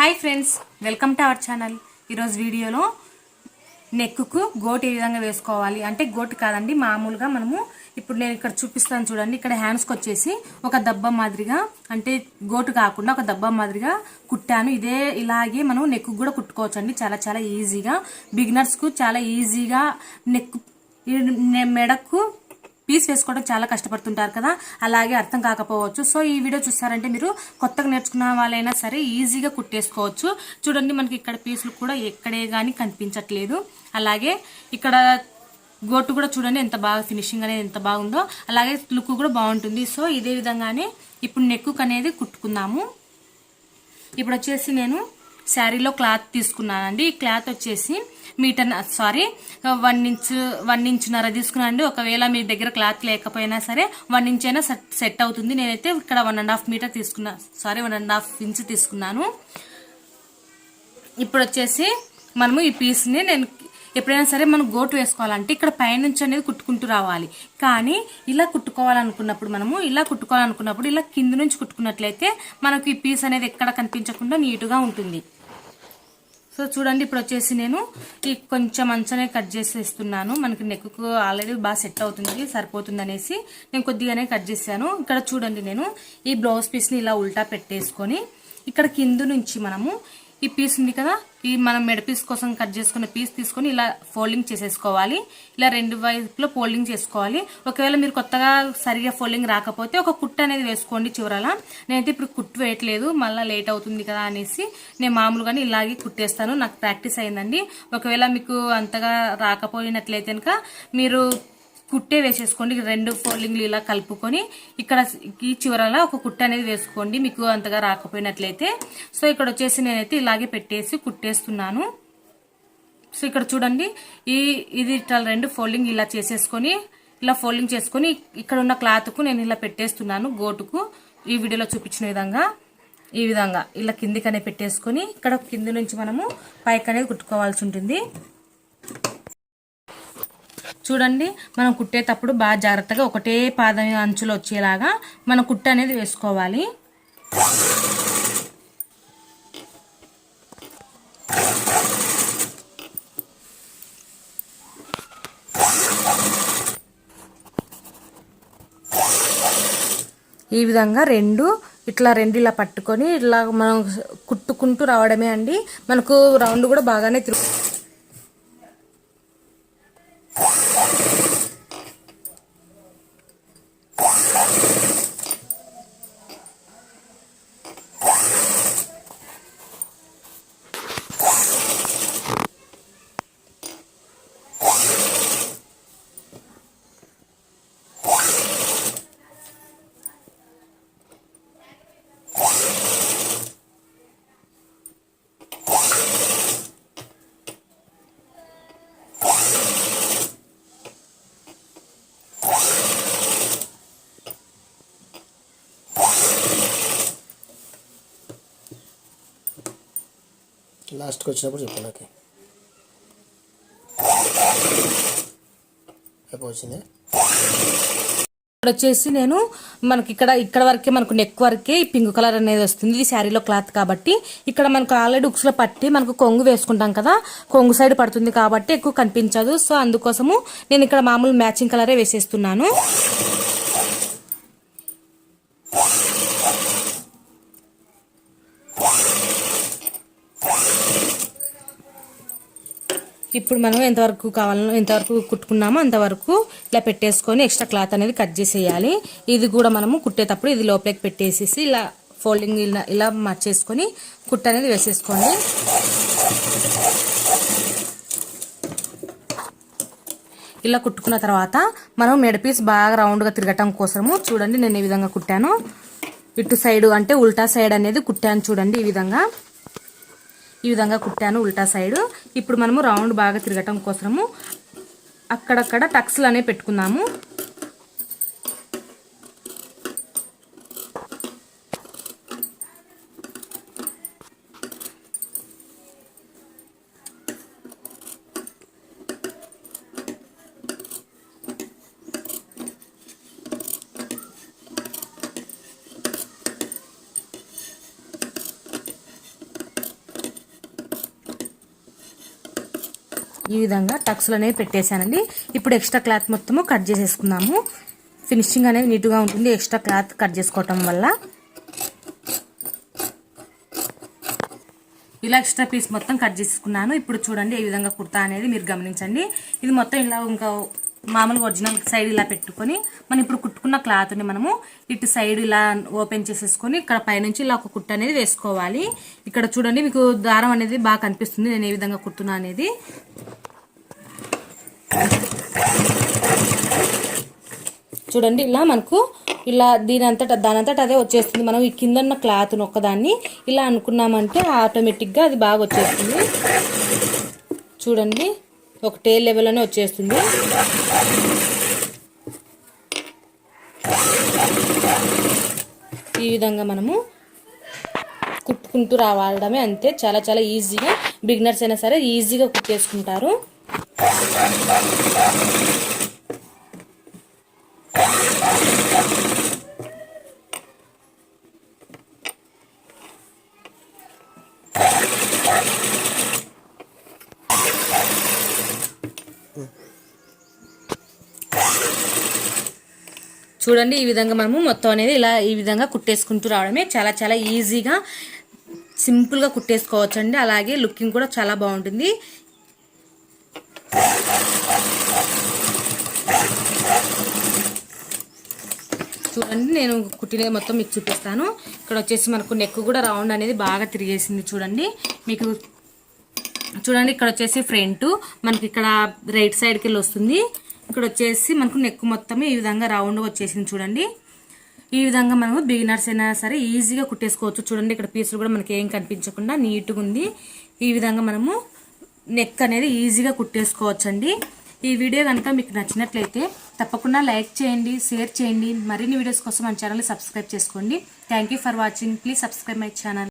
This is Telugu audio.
Hi friends welcome to our channel. ఈరోజు వీడియోలో నెక్కు గోట్ ఏ విధంగా వేసుకోవాలి? అంటే గోటు కాదండి మామూలుగా మనము ఇప్పుడు నేను ఇక్కడ చూపిస్తాను చూడండి. ఇక్కడ హ్యాండ్స్కి వచ్చేసి ఒక దబ్బ మాదిరిగా అంటే గోటు కాకుండా ఒక దబ్బ మాదిరిగా కుట్టాను. ఇదే ఇలాగే మనం నెక్కు కూడా కుట్టుకోవచ్చు అండి చాలా చాలా ఈజీగా బిగినర్స్కు చాలా ఈజీగా నెక్ మెడకు పీస్ వేసుకోవడం చాలా కష్టపడుతుంటారు కదా. అలాగే అర్థం కాకపోవచ్చు. సో ఈ వీడియో చూసారంటే మీరు కొత్తగా నేర్చుకున్న వాళ్ళైనా సరే ఈజీగా కుట్టేసుకోవచ్చు. చూడండి మనకి ఇక్కడ పీసులు కూడా ఎక్కడే కానీ కనిపించట్లేదు. అలాగే ఇక్కడ గోటు కూడా చూడండి ఎంత బాగా ఫినిషింగ్ అనేది ఎంత బాగుందో. అలాగే లుక్ కూడా బాగుంటుంది. సో ఇదే విధంగానే ఇప్పుడు నెక్కు అనేది కుట్టుకుందాము. ఇప్పుడు వచ్చేసి నేను శారీలో క్లాత్ తీసుకున్నానండి. ఈ క్లాత్ వచ్చేసి metre sorry one inch one ఇంచున్నర తీసుకున్నానండి. ఒకవేళ మీ దగ్గర క్లాత్ లేకపోయినా సరే వన్ ఇంచ్ అయినా సెట్ అవుతుంది. నేనైతే ఇక్కడ వన్ అండ్ హాఫ్ మీటర్ తీసుకున్నా sorry one and half inch తీసుకున్నాను. ఇప్పుడు వచ్చేసి మనము ఈ పీస్ని నేను ఎప్పుడైనా సరే మనం గోటు వేసుకోవాలంటే ఇక్కడ పైనుంచి అనేది కుట్టుకుంటూ రావాలి. కానీ ఇలా కుట్టుకోవాలనుకున్నప్పుడు మనము ఇలా కుట్టుకోవాలనుకున్నప్పుడు ఇలా కింద నుంచి కుట్టుకున్నట్లయితే మనకు ఈ పీస్ అనేది ఎక్కడ కనిపించకుండా నీటుగా ఉంటుంది. సో చూడండి ఇప్పుడు వచ్చేసి నేను ఈ కొంచెం అంచనే కట్ చేసేస్తున్నాను. మనకి నెక్కు ఆల్రెడీ బాగా సెట్ అవుతుంది సరిపోతుంది అనేసి నేను కొద్దిగానే కట్ చేశాను. ఇక్కడ చూడండి నేను ఈ బ్లౌజ్ పీస్ని ఇలా ఉల్టా పెట్టేసుకొని ఇక్కడ కింద నుంచి మనము ఈ పీస్ ఉంది కదా? ఈ మనం మెడ పీస్ కోసం కట్ చేసుకున్న పీస్ తీసుకొని ఇలా ఫోల్డింగ్ చేసేసుకోవాలి. ఇలా రెండు వైపులో ఫోల్డింగ్ చేసుకోవాలి. ఒకవేళ మీరు కొత్తగా సరిగా ఫోల్డింగ్ రాకపోతే ఒక కుట్టు అనేది వేసుకోండి చివరలా. నేనైతే ఇప్పుడు కుట్టు వేయట్లేదు. మళ్ళీ లేట్ అవుతుంది కదా అనేసి నేను మామూలుగానే ఇలాగే కుట్టేస్తాను. నాకు ప్రాక్టీస్ అయిందండి. ఒకవేళ మీకు అంతగా రాకపోయినట్లయితే కనుక మీరు కుట్టే వేసేసుకోండి. రెండు ఫోల్డింగ్లు ఇలా కలుపుకొని ఇక్కడ ఈ చివరలో ఒక కుట్ట అనేది వేసుకోండి. మీకు అంతగా రాకపోయినట్లయితే. సో ఇక్కడ వచ్చేసి నేనైతే ఇలాగే పెట్టేసి కుట్టేస్తున్నాను. సో ఇక్కడ చూడండి. ఈ ఇది ఇట్లా రెండు ఫోల్డింగ్ ఇలా చేసేసుకొని ఇలా ఫోల్డింగ్ చేసుకొని ఇక్కడ ఉన్న క్లాత్కు నేను ఇలా పెట్టేస్తున్నాను గోటుకు. ఈ వీడియోలో చూపించిన విధంగా ఈ విధంగా ఇలా కిందికనే పెట్టేసుకొని ఇక్కడ కింది నుంచి మనము పైకి అనేది కుట్టుకోవాల్సి ఉంటుంది. చూడండి మనం కుట్టేటప్పుడు బాగా జాగ్రత్తగా ఒకటే పాదం అంచులు వచ్చేలాగా మనం కుట్ట అనేది వేసుకోవాలి. ఈ విధంగా రెండు ఇట్లా రెండు ఇలా పట్టుకొని ఇట్లా మనం కుట్టుకుంటూ రావడమే అండి. మనకు రౌండ్ కూడా బాగానే తిరుగు లాస్ట్కి వచ్చినప్పుడు చెప్పు నాకు. అయిపోయింది ఇక్కడ వచ్చేసి నేను మనకి ఇక్కడ ఇక్కడ వరకే మనకు నెక్ వరకే పింక్ కలర్ అనేది వస్తుంది. ఇది శారీలో క్లాత్ కాబట్టి ఇక్కడ మనకు ఆల్రెడీ ఉక్స్లో పట్టి మనకు కొంగు వేసుకుంటాం కదా కొంగు సైడ్ పడుతుంది కాబట్టి ఎక్కువ కనిపించదు. సో అందుకోసము నేను ఇక్కడ మామూలు మ్యాచింగ్ కలరే వేసేస్తున్నాను. ఇప్పుడు మనం ఎంతవరకు కావాలనో ఎంతవరకు కుట్టుకున్నామో అంతవరకు ఇలా పెట్టేసుకొని ఎక్స్ట్రా క్లాత్ అనేది కట్ చేసేయాలి. ఇది కూడా మనము కుట్టేటప్పుడు ఇది లోపలికి పెట్టేసేసి ఇలా ఫోల్డింగ్ ఇలా ఇలా మార్చేసుకొని కుట్ట అనేది వేసేసుకోండి. ఇలా కుట్టుకున్న తర్వాత మనం మెడ పీస్ బాగా రౌండ్గా తిరగటం కోసము చూడండి నేను ఈ విధంగా కుట్టాను. ఇటు సైడ్ అంటే ఉల్టా సైడ్ అనేది కుట్టాను చూడండి ఈ విధంగా. ఈ విధంగా కుట్టాను ఉల్టా సైడ్. ఇప్పుడు మనము రౌండ్ బాగా తిరగటం కోసము అక్కడక్కడ టక్స్లు అనేవి పెట్టుకున్నాము. ఈ విధంగా టక్స్లు అనేవి పెట్టేశానండి. ఇప్పుడు ఎక్స్ట్రా క్లాత్ మొత్తము కట్ చేసేసుకుందాము. ఫినిషింగ్ అనేది నీట్గా ఉంటుంది. ఎక్స్ట్రా క్లాత్ కట్ చేసుకోవటం వల్ల. ఇలా ఎక్స్ట్రా పీస్ మొత్తం కట్ చేసుకున్నాను ఇప్పుడు చూడండి ఏ విధంగా కుర్తా అనేది మీరు గమనించండి. ఇది మొత్తం ఇలా ఇంకా మామూలుగా ఒరిజినల్ సైడ్ ఇలా పెట్టుకొని మనం ఇప్పుడు కుట్టుకున్న క్లాత్ని మనము ఇటు సైడ్ ఇలా ఓపెన్ చేసేసుకొని ఇక్కడ పైనుంచి ఇలా ఒక కుట్టు అనేది వేసుకోవాలి. ఇక్కడ చూడండి మీకు దారం అనేది బాగా కనిపిస్తుంది. నేను ఏ విధంగా కుట్టున్నా అనేది. చూడండి ఇలా మనకు ఇలా దీని అంతటా దాని అంతటా అదే వచ్చేస్తుంది. మనం ఈ కింద ఉన్న క్లాత్ను ఒక్కదాన్ని ఇలా అనుకున్నామంటే ఆటోమేటిక్గా అది బాగా వచ్చేస్తుంది. చూడండి. ఒకటే లెవెల్లోనే వచ్చేస్తుంది. ఈ విధంగా మనము కుట్టుకుంటూ రావడమే అంతే. చాలా చాలా ఈజీగా బిగినర్స్ అయినా సరే ఈజీగా కుట్టేసుకుంటారు. చూడండి ఈ విధంగా మనము మొత్తం అనేది ఇలా ఈ విధంగా కుట్టేసుకుంటూ రావడమే చాలా చాలా ఈజీగా సింపుల్గా కుట్టేసుకోవచ్చు అండి అలాగే లుకింగ్ కూడా చాలా బాగుంటుంది. చూడండి నేను కుట్టినది మొత్తం మీకు చూపిస్తాను. ఇక్కడ వచ్చేసి మనకు నెక్ కూడా రౌండ్ అనేది బాగా తిరిగేసింది చూడండి. మీకు చూడండి ఇక్కడ వచ్చేసి ఫ్రంట్ మనకి ఇక్కడ రైట్ సైడ్కి వెళ్ళి వస్తుంది. ఇక్కడ వచ్చేసి మనకు నెక్ మొత్తం ఈ విధంగా రౌండ్ వచ్చేసింది చూడండి. ఈ విధంగా మనము బిగినర్స్ అయినా సరే ఈజీగా కుట్టేసుకోవచ్చు. చూడండి ఇక్కడ పీసులు కూడా మనకి ఏం కనిపించకుండా నీట్గా ఉంది. ఈ విధంగా మనము నెక్ అనేది ఈజీగా కుట్టేసుకోవచ్చండి. ఈ వీడియో కనుక మీకు నచ్చినట్లయితే తప్పకుండా లైక్ చేయండి షేర్ చేయండి. మరిన్ని వీడియోస్ కోసం మన ఛానల్ సబ్స్క్రైబ్ చేసుకోండి. Thank for watching please subscribe my channel